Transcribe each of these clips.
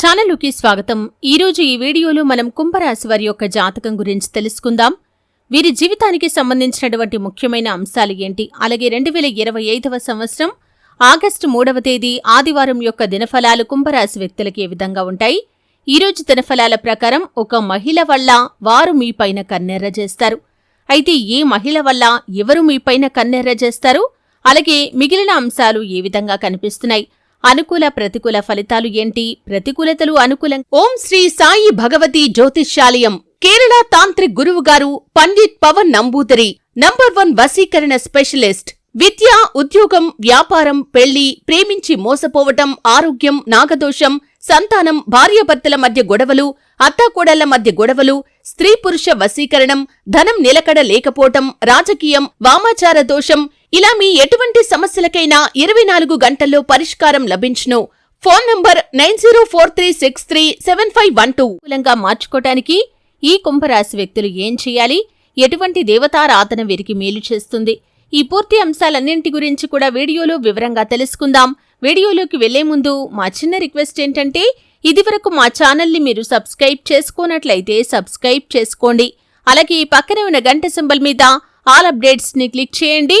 ఛానల్కి స్వాగతం. ఈరోజు ఈ వీడియోలో మనం కుంభరాశి వారి యొక్క జాతకం గురించి తెలుసుకుందాం. వీరి జీవితానికి సంబంధించినటువంటి ముఖ్యమైన అంశాలు ఏంటి? అలాగే రెండు వేల ఇరవై ఐదవ సంవత్సరం ఆగస్టు మూడవ తేదీ ఆదివారం యొక్క దినఫలాలు కుంభరాశి వ్యక్తులకి ఏ విధంగా ఉంటాయి? ఈరోజు దినఫలాల ప్రకారం ఒక మహిళ వల్ల వారు మీపైన కన్నెర్ర చేస్తారు. అయితే ఏ మహిళ వల్ల ఎవరు మీపైన కన్నెర్ర చేస్తారు? అలాగే మిగిలిన అంశాలు ఏ విధంగా కనిపిస్తున్నాయి? అనుకూల ప్రతికూల ఫలితాలు ఏంటి? ప్రతికూలతలు అనుకూలం ఓం శ్రీ సాయి భగవతి జ్యోతిష్యాలయం కేరళ తాంత్రిక్ గురువు గారు పండిత్ పవన్ నంబూతరి నంబర్ వన్ వశీకరణ స్పెషలిస్ట్ విద్య ఉద్యోగం వ్యాపారం పెళ్ళి ప్రేమించి మోసపోవటం ఆరోగ్యం నాగదోషం సంతానం భార్యాభర్తల మధ్య గొడవలు అత్తాకోడళ్ళ మధ్య గొడవలు స్త్రీ పురుష వశీకరణం ధనం నిలకడ లేకపోవటం రాజకీయం వామాచార దోషం ఇలా మీ ఎటువంటి సమస్యలకైనా ఇరవై నాలుగు గంటల్లో పరిష్కారం లభించును. Phone number nine zero four three six three seven five one two. మూలంగా మార్చుకోవటానికి ఈ కుంభరాశి వ్యక్తులు ఏం చేయాలి? ఎటువంటి దేవతారాధన వీరికి మేలు చేస్తుంది? ఈ పూర్తి అంశాలన్నింటి గురించి కూడా వీడియోలో వివరంగా తెలుసుకుందాం. వీడియోలోకి వెళ్ళే ముందు మా చిన్న రిక్వెస్ట్ ఏంటంటే ఇదివరకు మా ఛానల్ని మీరు సబ్స్క్రైబ్ చేసుకున్నట్లయితే సబ్స్క్రైబ్ చేసుకోండి. అలాగే ఈ పక్కనే ఉన్న గంట సింబల్ మీద ఆల్ అప్డేట్స్ని క్లిక్ చేయండి.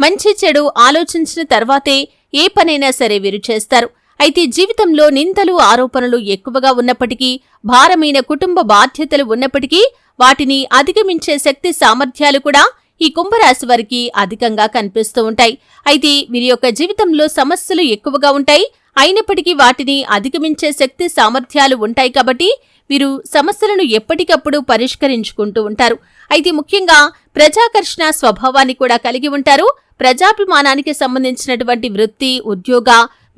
మంచి చెడు ఆలోచించిన తర్వాతే ఏ పనైనా సరే వీరు చేస్తారు. అయితే జీవితంలో నిందలు ఆరోపణలు ఎక్కువగా ఉన్నప్పటికీ భారమైన కుటుంబ బాధ్యతలు ఉన్నప్పటికీ వాటిని అధిగమించే శక్తి సామర్థ్యాలు కూడా ఈ కుంభరాశి వారికి అధికంగా కనిపిస్తూ ఉంటాయి. అయితే వీరి యొక్క జీవితంలో సమస్యలు ఎక్కువగా ఉంటాయి. అయినప్పటికీ వాటిని అధిగమించే శక్తి సామర్థ్యాలు ఉంటాయి కాబట్టి వీరు సమస్యలను ఎప్పటికప్పుడు పరిష్కరించుకుంటూ ఉంటారు. అయితే ముఖ్యంగా ప్రజాకర్షణ స్వభావాన్ని కూడా కలిగి ఉంటారు. ప్రజాభిమానానికి సంబంధించినటువంటి వృత్తి ఉద్యోగ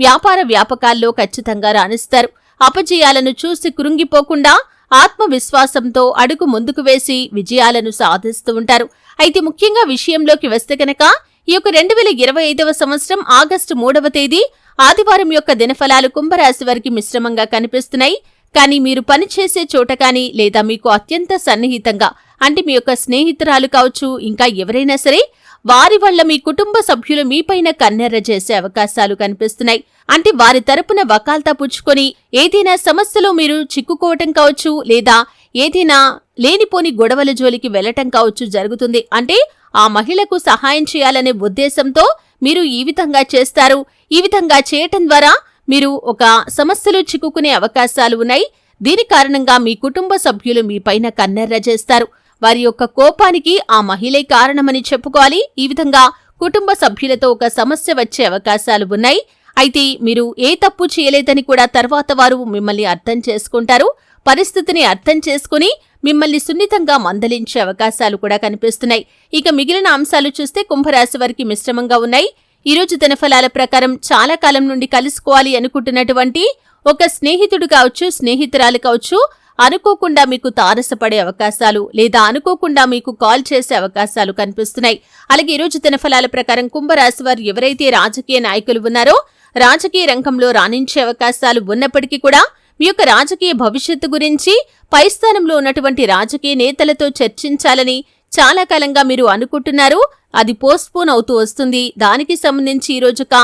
వ్యాపార వ్యాపకాల్లో ఖచ్చితంగా రాణిస్తారు. అపజయాలను చూసి కృంగిపోకుండా ఆత్మవిశ్వాసంతో అడుగు ముందుకు వేసి విజయాలను సాధిస్తూ ఉంటారు. అయితే ముఖ్యంగా విషయంలోకి వస్తే కనుక ఈ యొక్క రెండు వేల ఇరవై ఐదవ సంవత్సరం ఆగస్టు మూడవ తేదీ ఆదివారం యొక్క దినఫలాలు కుంభరాశి వారికి మిశ్రమంగా కనిపిస్తున్నాయి. కానీ మీరు పనిచేసే చోట కానీ లేదా మీకు అత్యంత సన్నిహితంగా అంటే మీ యొక్క స్నేహితురాలు కావచ్చు ఇంకా ఎవరైనా సరే వారి వల్ల మీ కుటుంబ సభ్యులు మీపైన కన్నెర్ర చేసే అవకాశాలు కనిపిస్తున్నాయి. అంటే వారి తరపున వకాల్తా పుచ్చుకొని ఏదైనా సమస్యలో మీరు చిక్కుకోవటం కావచ్చు లేదా ఏదైనా లేనిపోని గొడవల జోలికి వెళ్ళటం కావచ్చు జరుగుతుంది. అంటే ఆ మహిళకు సహాయం చేయాలనే ఉద్దేశంతో మీరు ఈ విధంగా చేస్తారు. ఈ విధంగా చేయటం ద్వారా మీరు ఒక సమస్యలో చిక్కుకునే అవకాశాలు ఉన్నాయి. దీని కారణంగా మీ కుటుంబ సభ్యులు మీపైన కన్నెర్ర చేస్తారు. వారి యొక్క కోపానికి ఆ మహిళే కారణమని చెప్పుకోవాలి. ఈ విధంగా కుటుంబ సభ్యులతో ఒక సమస్య వచ్చే అవకాశాలు ఉన్నాయి. అయితే మీరు ఏ తప్పు చేయలేదని కూడా తర్వాత వారు మిమ్మల్ని అర్థం చేసుకుంటారు. పరిస్థితిని అర్థం చేసుకుని మిమ్మల్ని సున్నితంగా మందలించే అవకాశాలు కూడా కనిపిస్తున్నాయి. ఇక మిగిలిన అంశాలు చూస్తే కుంభరాశి వారికి మిశ్రమంగా ఉన్నాయి. ఈరోజు రోజు దినఫలాల ప్రకారం చాలా కాలం నుండి కలుసుకోవాలి అనుకుంటున్నటువంటి ఒక స్నేహితుడు కావచ్చు స్నేహితురాలు కావచ్చు అనుకోకుండా మీకు తారసపడే అవకాశాలు లేదా అనుకోకుండా మీకు కాల్ చేసే అవకాశాలు కనిపిస్తున్నాయి. అలాగే ఈరోజు దినఫలాల ప్రకారం కుంభరాశి వారు ఎవరైతే రాజకీయ నాయకులు ఉన్నారో రాజకీయ రంగంలో రాణించే అవకాశాలు ఉన్నప్పటికీ కూడా మీ యొక్క రాజకీయ భవిష్యత్తు గురించి పై స్థానంలో ఉన్నటువంటి రాజకీయ నేతలతో చర్చించాలని చాలా కాలంగా మీరు అనుకుంటున్నారు అది పోస్ట్పోన్ అవుతూ వస్తుంది. దానికి సంబంధించి ఈ రోజుక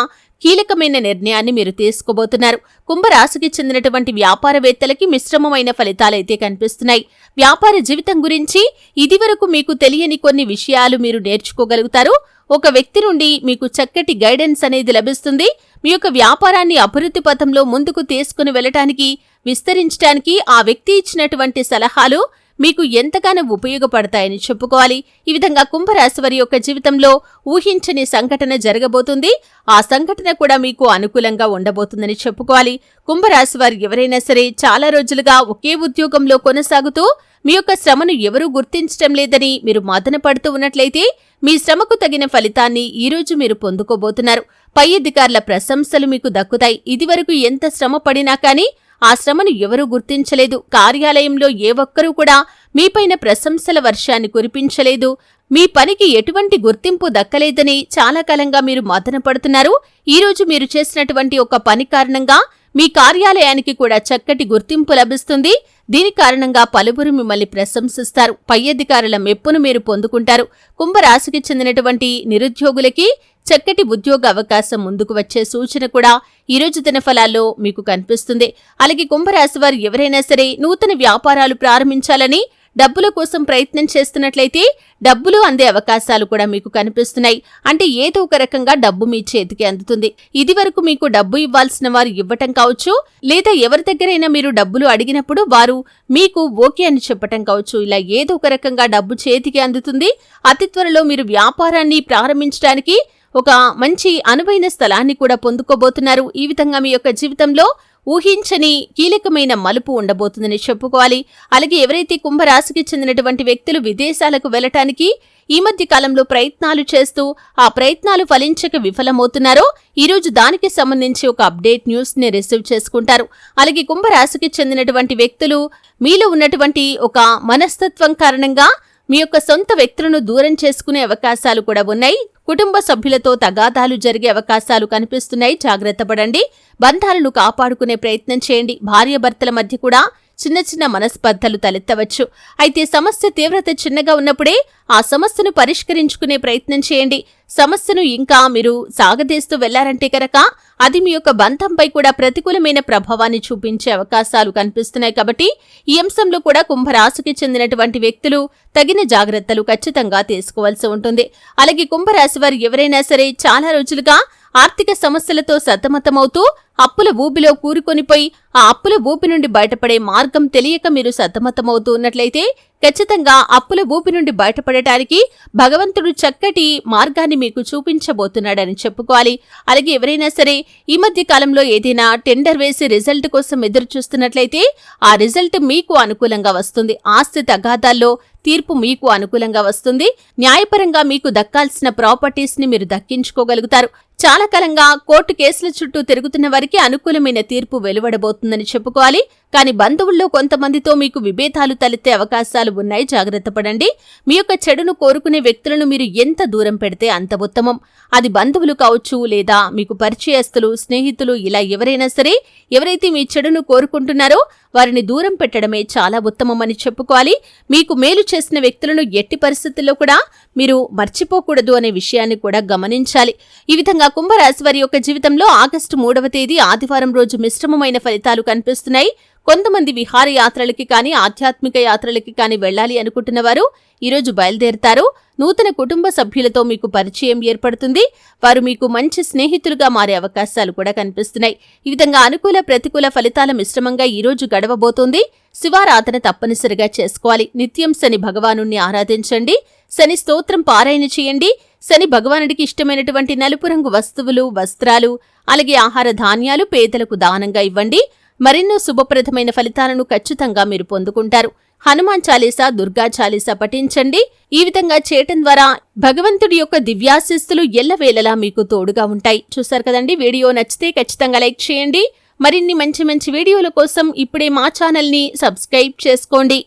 కీలకమైన నిర్ణయాన్ని మీరు తీసుకోబోతున్నారు. కుంభరాశికి చెందినటువంటి వ్యాపారవేత్తలకి మిశ్రమమైన ఫలితాలైతే కనిపిస్తున్నాయి. వ్యాపార జీవితం గురించి ఇదివరకు మీకు తెలియని కొన్ని విషయాలు మీరు నేర్చుకోగలుగుతారు. ఒక వ్యక్తి నుండి మీకు చక్కటి గైడెన్స్ అనేది లభిస్తుంది. మీ యొక్క వ్యాపారాన్ని అభివృద్ధి పథంలో ముందుకు తీసుకుని వెళ్ళటానికి విస్తరించడానికి ఆ వ్యక్తి ఇచ్చినటువంటి సలహాలు మీకు ఎంతగానో ఉపయోగపడతాయని చెప్పుకోవాలి. ఈ విధంగా కుంభరాశి వారి యొక్క జీవితంలో ఊహించని సంఘటన జరగబోతుంది. ఆ సంఘటన కూడా మీకు అనుకూలంగా ఉండబోతుందని చెప్పుకోవాలి. కుంభరాశి వారు ఎవరైనా సరే చాలా రోజులుగా ఒకే ఉద్యోగంలో కొనసాగుతూ మీ యొక్క శ్రమను ఎవరూ గుర్తించటం లేదని మీరు మదన పడుతూ ఉన్నట్లయితే మీ శ్రమకు తగిన ఫలితాన్ని ఈ రోజు మీరు పొందుకోబోతున్నారు. పై అధికారుల ప్రశంసలు మీకు దక్కుతాయి. ఇదివరకు ఎంత శ్రమ పడినా కానీ ఆ శ్రమను ఎవరూ గుర్తించలేదు. కార్యాలయంలో ఏ ఒక్కరూ కూడా మీపైన ప్రశంసల వర్షాన్ని కురిపించలేదు. మీ పనికి ఎటువంటి గుర్తింపు దక్కలేదని చాలా కాలంగా మీరు మదన పడుతున్నారు. ఈరోజు మీరు చేసినటువంటి ఒక పని కారణంగా మీ కార్యాలయానికి కూడా చక్కటి గుర్తింపు లభిస్తుంది. దీని కారణంగా పలువురు మిమ్మల్ని ప్రశంసిస్తారు. పై అధికారుల మెప్పును మీరు పొందుకుంటారు. కుంభరాశికి చెందినటువంటి నిరుద్యోగులకి చక్కటి ఉద్యోగ అవకాశం ముందుకు వచ్చే సూచన కూడా ఈ రోజు ఫలాల్లో మీకు కనిపిస్తుంది. అలాగే కుంభరాశి వారు ఎవరైనా సరే నూతన వ్యాపారాలు ప్రారంభించాలని డబ్బుల కోసం ప్రయత్నం చేస్తున్నట్లయితే డబ్బులు అందే అవకాశాలు కూడా మీకు కనిపిస్తున్నాయి. అంటే ఏదో ఒక రకంగా డబ్బు మీ చేతికి అందుతుంది. ఇది వరకు మీకు డబ్బు ఇవ్వాల్సిన వారు ఇవ్వటం కావచ్చు లేదా ఎవరి దగ్గరైనా మీరు డబ్బులు అడిగినప్పుడు వారు మీకు ఓకే అని చెప్పటం కావచ్చు. ఇలా ఏదో ఒక రకంగా డబ్బు చేతికి అందుతుంది. అతి త్వరలో మీరు వ్యాపారాన్ని ప్రారంభించడానికి ఒక మంచి అనువైన స్థలాన్ని కూడా పొందుకోబోతున్నారు. ఈ విధంగా మీ యొక్క జీవితంలో ఊహించని కీలకమైన మలుపు ఉండబోతుందని చెప్పుకోవాలి. అలాగే ఎవరైతే కుంభరాశికి చెందినటువంటి వ్యక్తులు విదేశాలకు వెళ్ళటానికి ఈ మధ్య కాలంలో ప్రయత్నాలు చేస్తూ ఆ ప్రయత్నాలు ఫలించక విఫలమవుతున్నారో ఈరోజు దానికి సంబంధించి ఒక అప్డేట్ న్యూస్ని రిసీవ్ చేసుకుంటారు. అలాగే కుంభరాశికి చెందినటువంటి వ్యక్తులు మీలో ఉన్నటువంటి ఒక మనస్తత్వం కారణంగా మీ యొక్క సొంత వ్యక్తులను దూరం చేసుకునే అవకాశాలు కూడా ఉన్నాయి. కుటుంబ సభ్యులతో తగాదాలు జరిగే అవకాశాలు కనిపిస్తున్నాయి. జాగ్రత్త పడండి. బంధాలను కాపాడుకునే ప్రయత్నం చేయండి. భార్యాభర్తల మధ్య కూడా చిన్న చిన్న మనస్పర్ధలు తలెత్తవచ్చు. అయితే సమస్య తీవ్రత చిన్నగా ఉన్నప్పుడే ఆ సమస్యను పరిష్కరించుకునే ప్రయత్నం చేయండి. సమస్యను ఇంకా మీరు సాగదీస్తూ వెళ్ళారంటే కనుక అది మీ యొక్క బంధంపై కూడా ప్రతికూలమైన ప్రభావాన్ని చూపించే అవకాశాలు కనిపిస్తున్నాయి కాబట్టి ఈ అంశంలో కూడా కుంభరాశికి చెందినటువంటి వ్యక్తులు తగిన జాగ్రత్తలు ఖచ్చితంగా తీసుకోవాల్సి ఉంటుంది. అలాగే కుంభరాశి వారు ఎవరైనా సరే చాలా రోజులుగా ఆర్థిక సమస్యలతో సతమతమవుతూ అప్పుల ఊబిలో కూరుకొనిపోయి ఆ అప్పుల ఊపి నుండి బయటపడే మార్గం తెలియక మీరు సతమతమవుతూ ఉన్నట్లయితే ఖచ్చితంగా అప్పుల ఊపి నుండి బయటపడటానికి భగవంతుడు చక్కటి మార్గాన్ని మీకు చూపించబోతున్నాడని చెప్పుకోవాలి. అలాగే ఎవరైనా సరే ఈ మధ్య కాలంలో ఏదైనా టెండర్ వేసి రిజల్ట్ కోసం ఎదురు చూస్తున్నట్లయితే ఆ రిజల్ట్ మీకు అనుకూలంగా వస్తుంది. ఆస్తి తగాదాల్లో తీర్పు మీకు అనుకూలంగా వస్తుంది. న్యాయపరంగా మీకు దక్కాల్సిన ప్రాపర్టీస్ని మీరు దక్కించుకోగలుగుతారు. చాలా కాలంగా కోర్టు కేసుల చుట్టూ తిరుగుతున్న వారికి అనుకూలమైన తీర్పు వెలువడబోతుందని చెప్పుకోవాలి. కానీ బంధువుల్లో కొంతమందితో మీకు విభేదాలు తలెత్తే అవకాశాలు ఉన్నాయి. జాగ్రత్త పడండి. మీ యొక్క చెడును కోరుకునే వ్యక్తులను మీరు ఎంత దూరం పెడితే అంత ఉత్తమం. అది బంధువులు కావచ్చు లేదా మీకు పరిచయస్తులు స్నేహితులు ఇలా ఎవరైనా సరే ఎవరైతే మీ చెడును కోరుకుంటున్నారో వారిని దూరం పెట్టడమే చాలా ఉత్తమమని చెప్పుకోవాలి. మీకు మేలు చేసిన వ్యక్తులను ఎట్టి పరిస్థితుల్లో కూడా మీరు మర్చిపోకూడదు అనే విషయాన్ని కూడా గమనించాలి. ఈ విధంగా కుంభరాశి వారి యొక్క జీవితంలో ఆగస్టు మూడవ తేదీ ఆదివారం రోజు మిశ్రమమైన ఫలితాలు కనిపిస్తున్నాయి. కొంతమంది విహారయాత్రలకి కానీ ఆధ్యాత్మిక యాత్రలకి కానీ వెళ్ళాలి అనుకుంటున్న వారు ఈరోజు బయలుదేరుతారు. నూతన కుటుంబ సభ్యులతో మీకు పరిచయం ఏర్పడుతుంది. వారు మీకు మంచి స్నేహితులుగా మారే అవకాశాలు కూడా కనిపిస్తున్నాయి. ఈ విధంగా అనుకూల ప్రతికూల ఫలితాల మిశ్రమంగా ఈరోజు గడవబోతోంది. శివారాధన తప్పనిసరిగా చేసుకోవాలి. నిత్యం శని భగవాను ఆరాధించండి. శని స్తోత్రం పారాయణ చేయండి. శని భగవానుడికి ఇష్టమైనటువంటి నలుపు రంగు వస్తువులు వస్త్రాలు అలాగే ఆహార ధాన్యాలు పేదలకు దానంగా ఇవ్వండి. మరెన్నో శుభప్రదమైన ఫలితాలను ఖచ్చితంగా మీరు పొందుకుంటారు. హనుమాన్ చాలీసా దుర్గా చాలీసా పఠించండి. ఈ విధంగా చేయటం ద్వారా భగవంతుడి యొక్క దివ్యాశిస్తులు ఎల్లవేళలా మీకు తోడుగా ఉంటాయి. చూసారు కదండి? వీడియో నచ్చితే ఖచ్చితంగా లైక్ చేయండి. మరిన్ని మంచి మంచి వీడియోల కోసం ఇప్పుడే మా ఛానల్ని సబ్స్క్రైబ్ చేసుకోండి.